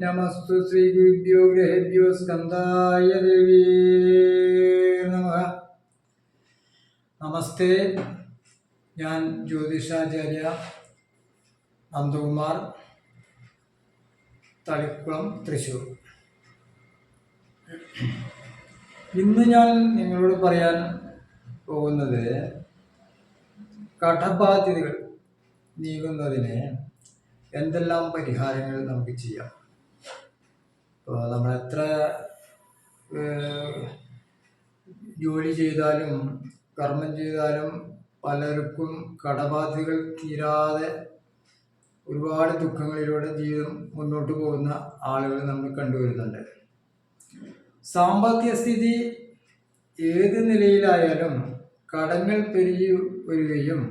നമസ്തു ശ്രീ ഗുരുഭ്യോ ഗ്രഹേഭ്യോ സ്കന്ധായ ദേവി നമ നമസ്തേ ഞാൻ ജ്യോതിഷാചാര്യ നന്ദകുമാർ തളിക്കുളം തൃശൂർ. ഇന്ന് ഞാൻ നിങ്ങളോട് പറയാൻ പോകുന്നത് കടബാധ്യതകൾ നീങ്ങുന്നതിന് എന്തെല്ലാം പരിഹാരങ്ങൾ നമുക്ക് ചെയ്യാം. എത്ര ജോലി ചെയ്താലും കർമ്മം ചെയ്താലും പലർക്കും കടബാധ്യതകൾ തീരാതെ ഒരുപാട് ദുഃഖങ്ങളിലൂടെ ജീവിതം മുന്നോട്ട് പോകുന്ന ആളുകൾ നമ്മൾ കണ്ടുവരുന്നുണ്ട്. സാമ്പത്തിക സ്ഥിതി ഏത് നിലയിലായാലും കടങ്ങൾ പെരുകി വരികയും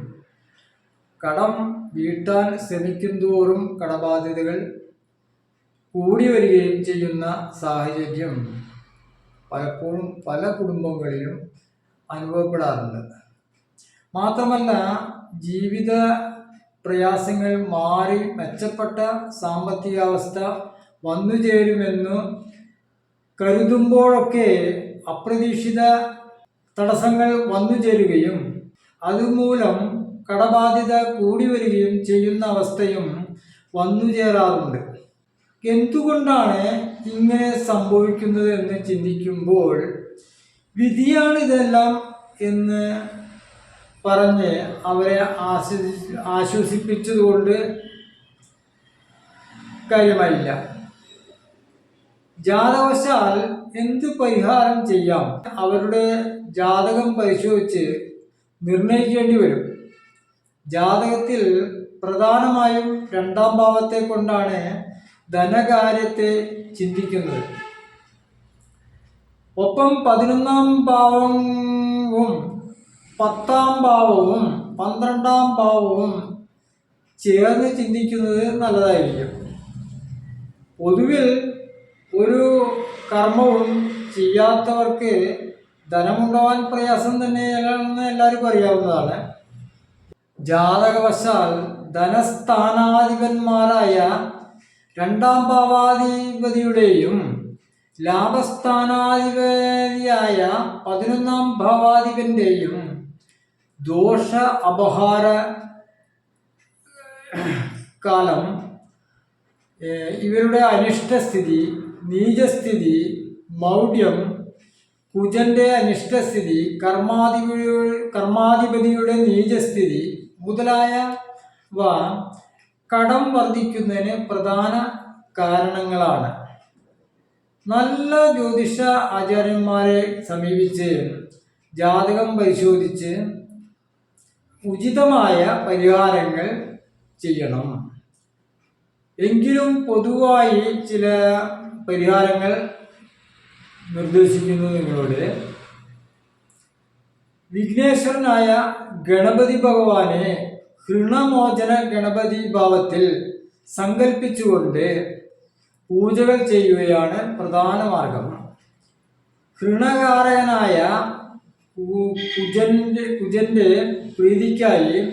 കടം വീട്ടാൻ ശ്രമിക്കുന്തോറും കടബാധ്യതകൾ കൂടി വരികയും ചെയ്യുന്ന സാഹചര്യം പലപ്പോഴും പല കുടുംബങ്ങളിലും അനുഭവപ്പെടാറുണ്ട്. മാത്രമല്ല ജീവിത പ്രയാസങ്ങൾ മാറി മെച്ചപ്പെട്ട സാമ്പത്തികാവസ്ഥ വന്നു ചേരുമെന്ന് കരുതുമ്പോഴൊക്കെ അപ്രതീക്ഷിത തടസ്സങ്ങൾ വന്നു ചേരുകയും അതുമൂലം കടബാധ്യത കൂടി വരികയും ചെയ്യുന്ന അവസ്ഥയും വന്നു ചേരാറുണ്ട് എന്തുകൊണ്ടാണ് ഇങ്ങനെ സംഭവിക്കുന്നത് എന്ന് ചിന്തിക്കുമ്പോൾ വിധിയാണ് ഇതെല്ലാം എന്ന് പറഞ്ഞ് അവരെ ആശ്വസി ആശ്വസിപ്പിച്ചതുകൊണ്ട് കാര്യമായില്ല. ജാതവശാൽ എന്ത് പരിഹാരം ചെയ്യാം? അവരുടെ ജാതകം പരിശോധിച്ച് നിർണയിക്കേണ്ടി വരും. ജാതകത്തിൽ പ്രധാനമായും രണ്ടാം ഭാവത്തെ കൊണ്ടാണ് ധനകാര്യത്തെ ചിന്തിക്കുന്നത്. ഒപ്പം പതിനൊന്നാം ഭാവവും പത്താം ഭാവവും പന്ത്രണ്ടാം ഭാവവും ചേർന്ന് ചിന്തിക്കുന്നത് നല്ലതായിരിക്കും. പൊതുവിൽ ഒരു കർമ്മവും ചെയ്യാത്തവർക്ക് ധനമുണ്ടാവാൻ പ്രയാസം തന്നെയാണെന്ന് എല്ലാവർക്കും അറിയാവുന്നതാണ്. ജാതകവശാൽ ധനസ്ഥാനാധിപന്മാരായ രണ്ടാം ഭാവാധിപതിയുടെയും ലാഭസ്ഥാനാധിപതിയായ പതിനൊന്നാം ഭാവാധിപന്റെയും ദോഷ അപഹാര കാലം ഇവരുടെ അനിഷ്ടസ്ഥിതി നീചസ്ഥിതി മൗഢ്യം കുജന്റെ അനിഷ്ടസ്ഥിതി കർമാധിപതി കർമാധിപതിയുടെ നീചസ്ഥിതി മുതലായവ കടം വർദ്ധിക്കുന്നതിന് പ്രധാന കാരണങ്ങളാണ്. നല്ല ജ്യോതിഷ ആചാര്യന്മാരെ സമീപിച്ച് ജാതകം പരിശോധിച്ച് ഉചിതമായ പരിഹാരങ്ങൾ ചെയ്യണം. എങ്കിലും പൊതുവായി ചില പരിഹാരങ്ങൾ നിർദ്ദേശിക്കുന്നു നിങ്ങളോട്. വിഘ്നേശ്വരനായ ഗണപതി ഭഗവാനെ ഹൃണമോചന ഗണപതി ഭാവത്തിൽ സങ്കല്പിച്ചുകൊണ്ട് പൂജകൾ ചെയ്യുകയാണ് പ്രധാന മാർഗം. ഹൃണകാരകനായ കു- കുജന്റെ കുജന്റെ പ്രീതിക്കായി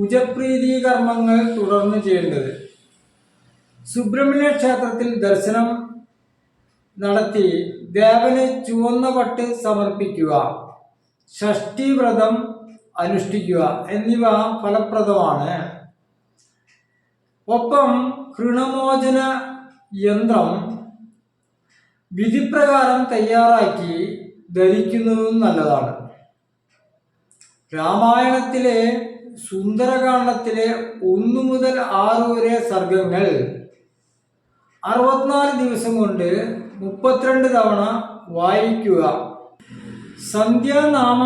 കുജപ്രീതി കർമ്മങ്ങൾ തുടർന്ന് ചെയ്യേണ്ടത്. സുബ്രഹ്മണ്യ ക്ഷേത്രത്തിൽ ദർശനം നടത്തി ദേവന് ചുവന്ന പട്ട് സമർപ്പിക്കുക. ഷഷ്ടി വ്രതം അനുഷ്ഠിക്കുക എന്നിവ ഫലപ്രദമാണ്. ഒപ്പം ഋണമോചന യന്ത്രം വിധിപ്രകാരം തയ്യാറാക്കി ധരിക്കുന്നതും നല്ലതാണ്. രാമായണത്തിലെ സുന്ദരകാണ്ഡത്തിലെ ഒന്നു മുതൽ ആറ് വരെ സർഗങ്ങൾ അറുപത്തിനാല് ദിവസം കൊണ്ട് മുപ്പത്തിരണ്ട് തവണ വായിക്കുക. സന്ധ്യാനാമ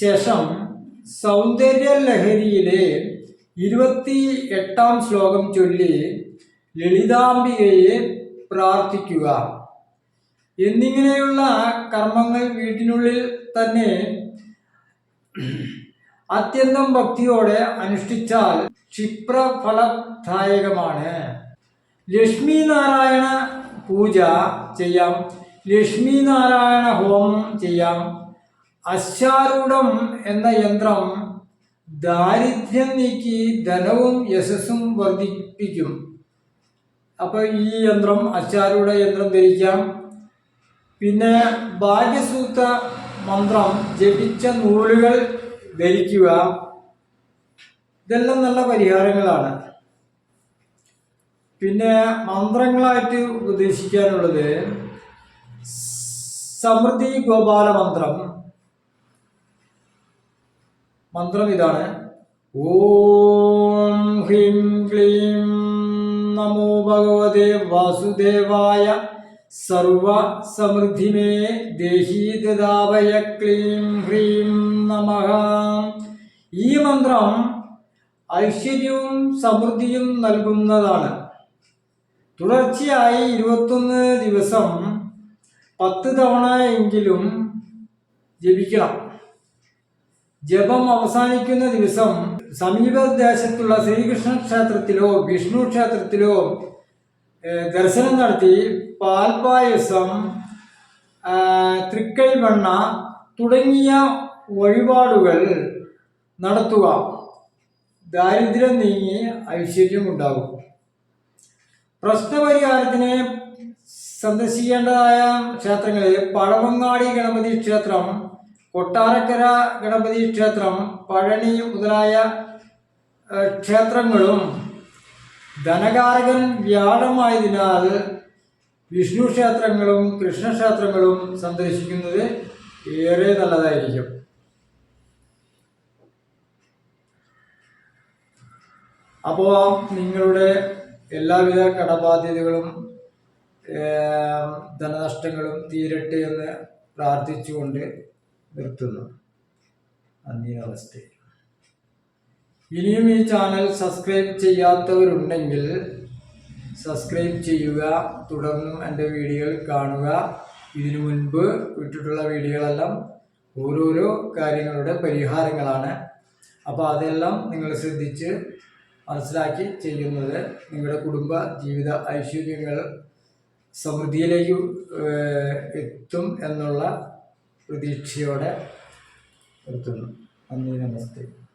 ശേഷം സൗന്ദര്യ ലഹരിയിലെ ഇരുപത്തി എട്ടാം ശ്ലോകം ചൊല്ലി ലളിതാംബികയെ പ്രാർത്ഥിക്കുക. എന്നിങ്ങനെയുള്ള കർമ്മങ്ങൾ വീട്ടിനുള്ളിൽ തന്നെ അത്യന്തം ഭക്തിയോടെ അനുഷ്ഠിച്ചാൽ ക്ഷിപ്രഫലദായകമാണ്. ലക്ഷ്മി നാരായണ പൂജ ചെയ്യാം. ലക്ഷ്മി നാരായണ ഹോമം ചെയ്യാം. അശ്വാരൂഢം എന്ന യന്ത്രം ദാരിദ്ര്യം നീക്കി ധനവും യശസ്സും വർദ്ധിപ്പിക്കും. അപ്പോൾ ഈ യന്ത്രം അശ്വാരൂഢ യന്ത്രം ധരിക്കാം. പിന്നെ ഭാഗ്യസൂത്ര മന്ത്രം ജപിച്ച നൂലുകൾ ധരിക്കുക. ഇതെല്ലാം നല്ല പരിഹാരങ്ങളാണ്. പിന്നെ മന്ത്രങ്ങളായിട്ട് ഉദ്ദേശിക്കാനുള്ളത് സമൃദ്ധി ഗോപാല മന്ത്രം മന്ത്രം ഇതാണ്. ഓം ഹ്രീം ക്ലീം നമോ ഭഗവതേ വാസുദേവായ സർവ സമൃദ്ധിമേ ദേഹി ദദാവയ ക്ലീം ഹ്രീം നമ. ഈ മന്ത്രം ഐശ്വര്യവും സമൃദ്ധിയും നൽകുന്നതാണ്. തുടർച്ചയായി ഇരുപത്തൊന്ന് ദിവസം പത്ത് തവണ എങ്കിലും ജപിക്കണം. ജപം അവസാനിക്കുന്ന ദിവസം സമീപദേശത്തുള്ള ശ്രീകൃഷ്ണ ക്ഷേത്രത്തിലോ വിഷ്ണു ക്ഷേത്രത്തിലോ ദർശനം നടത്തി പാൽപായസം തൃക്കൈവണ്ണ തുടങ്ങിയ വഴിപാടുകൾ നടത്തുക. ദാരിദ്ര്യം നീങ്ങി ഐശ്വര്യം ഉണ്ടാകും. പ്രശ്നപരിഹാരത്തിന് സന്ദർശിക്കേണ്ടതായ ക്ഷേത്രങ്ങളിൽ പഴവങ്ങാടി ഗണപതി ക്ഷേത്രം കൊട്ടാരക്കര ഗണപതി ക്ഷേത്രം പഴനി മുതലായ ക്ഷേത്രങ്ങളും ധനകാരകൻ വ്യാഴമായതിനാൽ വിഷ്ണു ക്ഷേത്രങ്ങളും കൃഷ്ണക്ഷേത്രങ്ങളും സന്ദർശിക്കുന്നത് ഏറെ നല്ലതായിരിക്കും. അപ്പോൾ നിങ്ങളുടെ എല്ലാവിധ കടബാധ്യതകളും ധനനഷ്ടങ്ങളും തീരട്ടെ എന്ന് പ്രാർത്ഥിച്ചുകൊണ്ട് നിർത്തുന്നു. നമസ്തേ. ഇനിയും ഈ ചാനൽ സബ്സ്ക്രൈബ് ചെയ്യാത്തവരുണ്ടെങ്കിൽ സബ്സ്ക്രൈബ് ചെയ്യുക തുടർന്നും എന്റെ വീഡിയോകൾ കാണുക. ഇതിനു മുൻപ് വിട്ടിട്ടുള്ള വീഡിയോകളെല്ലാം ഓരോരോ കാര്യങ്ങളുടെ പരിഹാരങ്ങളാണ്. അപ്പോൾ അതെല്ലാം നിങ്ങൾ ശ്രദ്ധിച്ച് മനസ്സിലാക്കി ചെയ്യുന്നത് നിങ്ങളുടെ കുടുംബ ജീവിത ഐശ്വര്യങ്ങൾ സമൃദ്ധിയിലേക്ക് എത്തും എന്നുള്ള പ്രതീക്ഷയോടെ നിർത്തുന്നു. നന്ദി നമസ്തേ.